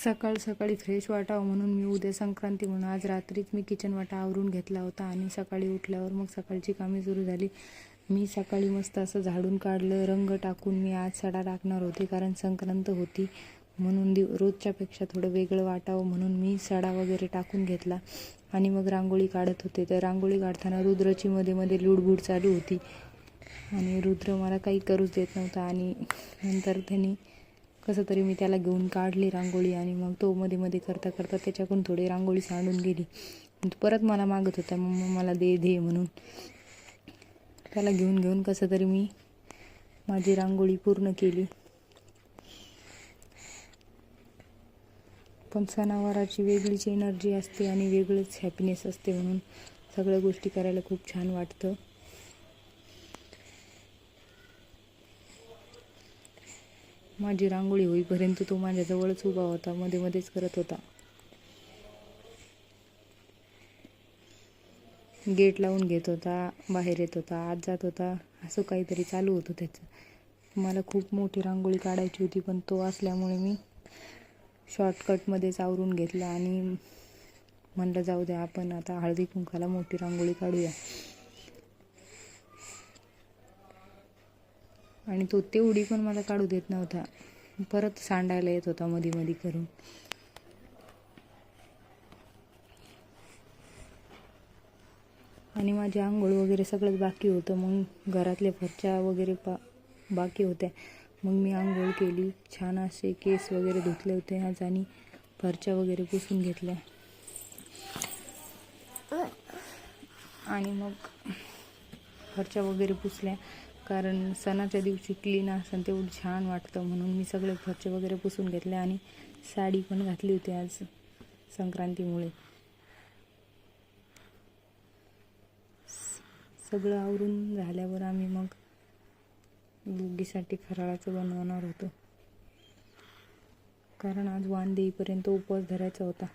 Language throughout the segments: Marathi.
सकाळ सकाळी फ्रेश वाटावं म्हणून मी उद्या संक्रांती म्हणून आज रात्रीच मी किचन वाटा आवरून घेतला होता आणि सकाळी उठल्यावर मग सकाळची कामे सुरू झाली. मी सकाळी मस्त असं झाडून काढलं रंग टाकून मी आज सडा टाकणार होते कारण संक्रांत होती म्हणून दिव रोजच्यापेक्षा थोडं वेगळं वाटावं म्हणून मी सडा वगैरे टाकून घेतला आणि मग रांगोळी काढत होते. तर रांगोळी काढताना रुद्रची मध्ये मध्ये लुडबुड चालू होती आणि रुद्र मला काही करूच देत नव्हता आणि नंतर त्यांनी कसं तरी मी त्याला घेऊन काढली रांगोळी आणि मग तो मध्ये मध्ये करता करता त्याच्याकडून थोडी रांगोळी सांडून गेली. परत मला मागत होता मग मला दे दे म्हणून. त्याला घेऊन घेऊन कसं तरी मी माझी रांगोळी पूर्ण केली. पण सणावाराची वेगळीच एनर्जी असते आणि वेगळंच हॅपीनेस असते म्हणून सगळ्या गोष्टी करायला खूप छान वाटतं. माझी रांगोळी होईपर्यंत तो माझ्याजवळच उभा होता मध्ये मध्येच करत होता. गेट लावून घेत होता बाहेर येत होता आत जात होता असं काहीतरी चालू होतं त्याचं. मला खूप मोठी रांगोळी काढायची होती पण तो असल्यामुळे मी शॉर्टकटमध्येच आवरून घेतला आणि म्हणलं जाऊ द्या आपण आता हळदी कुंकाला मोठी रांगोळी काढूया. आणि तो तेवढी पण मला काढू देत नव्हता. परत सांडायला येत होता मधी मधी करून. आणि माझी आंघोळ वगैरे सगळंच बाकी होतं. मग घरातल्या फरच्या वगैरे पा बाकी होत्या. मग मी आंघोळ केली. छान असे केस वगैरे धुतले होते आज आणि फरच्या वगैरे पुसून घेतल्या. आणि मग फरच्या वगैरे पुसल्या. कारण सणाच्या दिवशी क्लीन असेल तेवढं छान वाटतं म्हणून मी सगळे फरचे वगैरे पुसून घेतले आणि साडी पण घातली होती आज संक्रांतीमुळे. सगळं आवरून झाल्यावर आम्ही मग गुग्गीसाठी फराळाचं बनवणार होतो. कारण आज वाण देईपर्यंत उपवास धरायचा होता.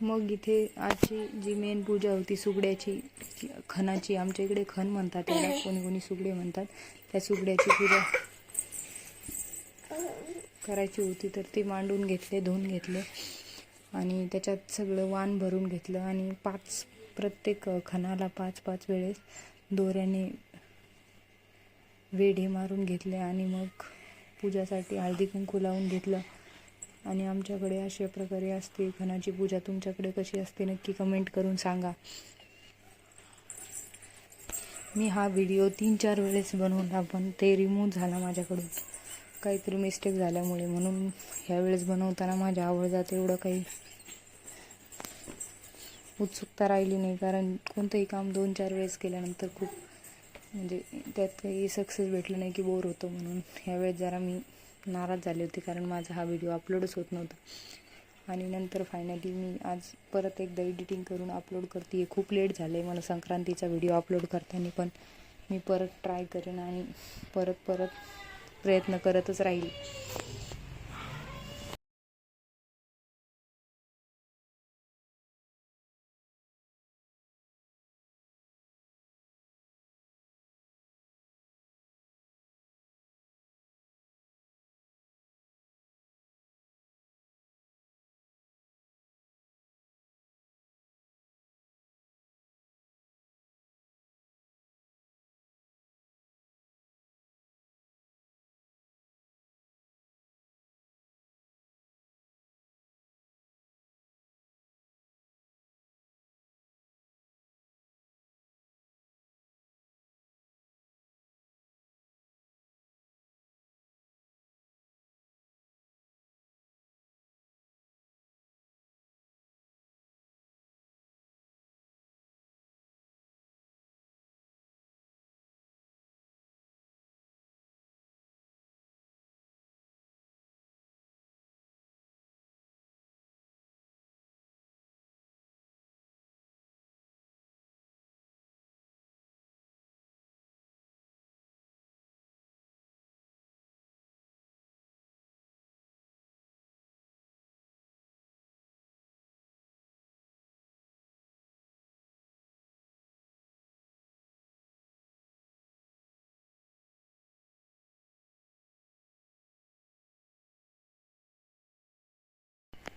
मग इथे आजची जी मेन पूजा होती सुगड्याची खणाची आमच्या इकडे खण म्हणतात त्याला कोणी कोणी सुगडे म्हणतात. त्या सुगड्याची पूजा करायची होती तर ती मांडून घेतले धुवून घेतले. आणि त्याच्यात सगळं वाण भरून घेतलं. आणि पाच प्रत्येक खणाला पाच पाच वेळेस दोऱ्याने वेढे मारून घेतले. आणि मग पूजासाठी हळदी कुंकू लावून घेतलं. आणि आमच्याकडे अशा प्रकारे असते. खणाची पूजा तुमच्याकडे कशी असते नक्की कमेंट करून सांगा. मी हा व्हिडिओ तीन चार वेळेस बनवला पण ते रिमूव्ह झाला माझ्याकडून. काहीतरी मिस्टेक झाल्यामुळे म्हणून ह्यावेळेस बनवताना माझ्या आवडतात एवढं काही. उत्सुकता राहिली नाही कारण कोणतंही काम दोन चार वेळेस केल्यानंतर खूप म्हणजे त्यात काही सक्सेस भेटलं नाही की बोर होतं म्हणून. ह्यावेळेस जरा मी नाराज झाले होते कारण माझा हा व्हिडिओ अपलोडच होत नव्हता. आणि नंतर फायनली मी आज परत एकदा एडिटिंग करून अपलोड करते खूप लेट झालं आहे मला संक्रांतीचा व्हिडिओ अपलोड करताना पण मी परत ट्राय करेन आणि परत परत प्रयत्न करतच राहील.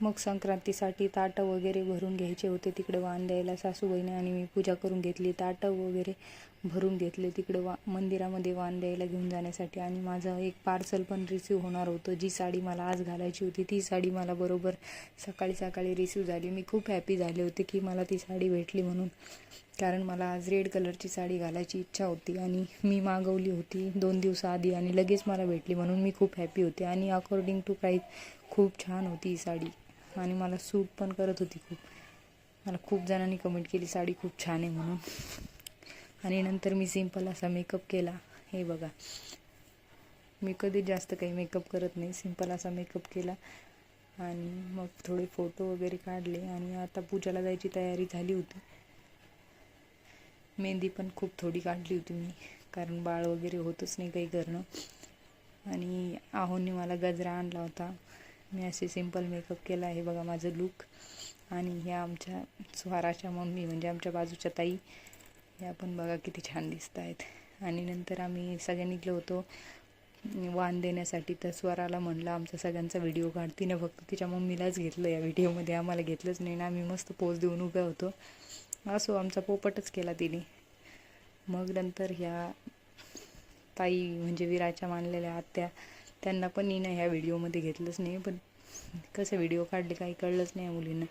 मग संक्रांतीसाठी ताटं वगैरे भरून घ्यायचे होते. तिकडे वाण द्यायला सासूबाईने आणि मी पूजा करून घेतली. ताटं वगैरे भरून घेतले. तिकडे वा मंदिरामध्ये वाण द्यायला घेऊन जाण्यासाठी आणि माझं एक पार्सल पण रिसीव होणार होतं. जी साडी मला आज घालायची होती ती साडी मला बरोबर सकाळी सकाळी रिसीव झाली. मी खूप हॅपी झाले होते की मला ती साडी भेटली म्हणून. कारण मला आज रेड कलरची साडी घालायची इच्छा होती आणि मी मागवली होती दोन दिवसाआधी आणि लगेच मला भेटली म्हणून मी खूप हॅपी होते. आणि अकॉर्डिंग टू प्राईस खूप छान होती ही साडी. आणि मला सूट पण करत होती खूप. मला खूप जणांनी कमेंट केली साडी खूप छान आहे म्हणून. आणि नंतर मी सिंपल असा मेकअप केला. हे बघा. मी कधीच जास्त काही मेकअप करत नाही. सिंपल असा मेकअप केला. आणि मग थोडे फोटो वगैरे काढले. आणि आता पूजाला जायची तयारी झाली होती. मेहंदी पण खूप थोडी काढली होती मी. कारण बाळ वगैरे होतच नाही काही करणं. आणि आहोने मला गजरा आणला होता. मी असे सिंपल मेकअप केला आहे. बघा माझं लुक आणि ह्या आमच्या स्वाराच्या मम्मी म्हणजे आमच्या बाजूच्या ताई ह्या पण बघा किती छान दिसत आहेत. आणि नंतर आम्ही सगळे निघलो होतो. वाण देण्यासाठी तर स्वराला म्हणलं आमचा सगळ्यांचा व्हिडिओ काढ. तिनं फक्त तिच्या मम्मीलाच घेतलं या व्हिडिओमध्ये आम्हाला घेतलंच नाही ना आम्ही मस्त पोज देऊन उभ्या होतो. असो आमचा पोपटच केला तिने. मग नंतर ह्या ताई म्हणजे विराच्या मानलेल्या आत्या त्यांना पण नी ह्या व्हिडिओमध्ये घेतलंच नाही पण कसं व्हिडिओ काढले काही कळलंच नाही मुलींना.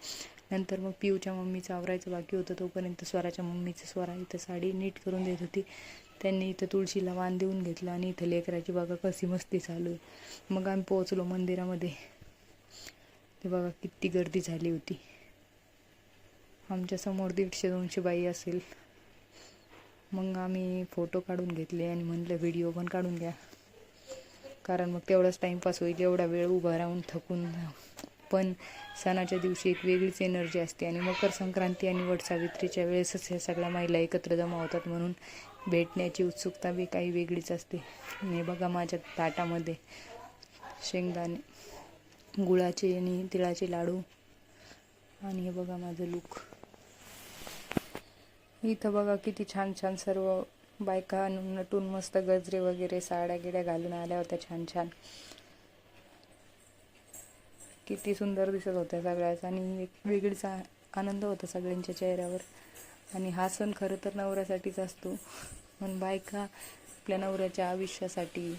नंतर मग पिऊच्या मम्मीचं आवरायचं बाकी होतं तोपर्यंत स्वराच्या मम्मीचं स्वरा इथं साडी नीट करून देत होती. त्यांनी इथं तुळशीला वाण देऊन घेतलं आणि इथं लेकराची बघा कशी मस्ती चालू आहे. मग आम्ही पोहोचलो मंदिरामध्ये. ते बघा किती गर्दी झाली होती. आमच्यासमोर दीडशे दोनशे बाई असेल. मग आम्ही फोटो काढून घेतले आणि म्हणलं व्हिडिओ पण काढून घ्या. कारण मग तेवढाच टाईमपास होईल एवढा वेळ उभा राहून थकून. पण सणाच्या दिवशी एक वेगळीच एनर्जी असते आणि मकर संक्रांती आणि वटसावित्रीच्या वेळेसच ह्या सगळ्या महिला एकत्र जमा होतात म्हणून भेटण्याची उत्सुकता बी काही वेगळीच असते. आणि बघा माझ्या ताटामध्ये शेंगदाणे गुळाचे आणि तिळाचे लाडू आणि हे बघा माझं लुक इथं बघा किती छान छान सर्व बायका नटून मस्त गजरे वगैरे साड्या गिड्या घालून आल्या होत्या छान छान. किती सुंदर दिसत होत्या सगळ्याच आणि एक वेगळीचा आनंद होता सगळ्यांच्या चेहऱ्यावर. आणि हा सण खरं तर नवऱ्यासाठीच असतो. पण बायका आपल्या नवऱ्याच्या आयुष्यासाठी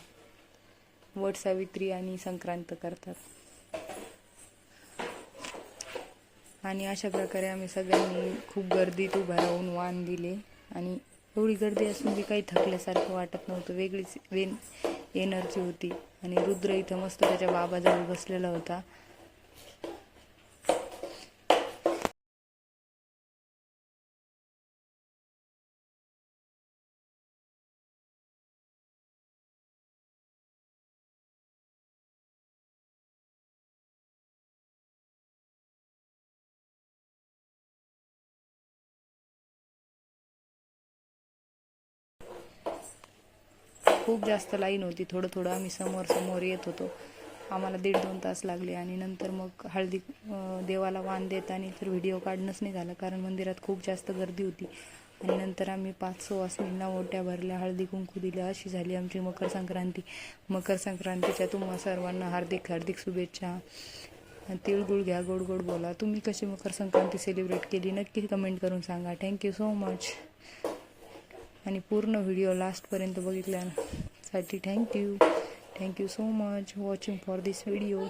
वट सावित्री आणि संक्रांत करतात. आणि अशा प्रकारे आम्ही सगळ्यांनी खूप गर्दीत उभं राहून वाण दिले. आणि एवढी गर्दी असून बी काही थकल्यासारखं वाटत नव्हतं. वेगळीच वेन एनर्जी होती. आणि रुद्र इथं मस्त त्याच्या बाबाजवळ बसलेला होता. खूप जास्त लाईन होती. थोडं थोडं आम्ही समोर समोर येत होतो. आम्हाला दीड दोन तास लागले आणि नंतर मग हळदी देवाला वाण देताना तर व्हिडिओ काढणंच नाही झालं. कारण मंदिरात खूप जास्त गर्दी होती. आणि नंतर आम्ही पाच सुवासिनींना ओट्या भरल्या हळदी कुंकू दिल्या. अशी झाली आमची मकर संक्रांती. मकर संक्रांतीच्या तुम्हा सर्वांना हार्दिक हार्दिक शुभेच्छा. तिळगुळ घ्या गोड गोड बोला. तुम्ही कशी मकर संक्रांती सेलिब्रेट केली? नक्की कमेंट करून सांगा. थँक्यू सो मच आणि पूर्ण व्हिडिओ लास्टपर्यंत बघितल्यासाठी thank you thank you so much watching for this video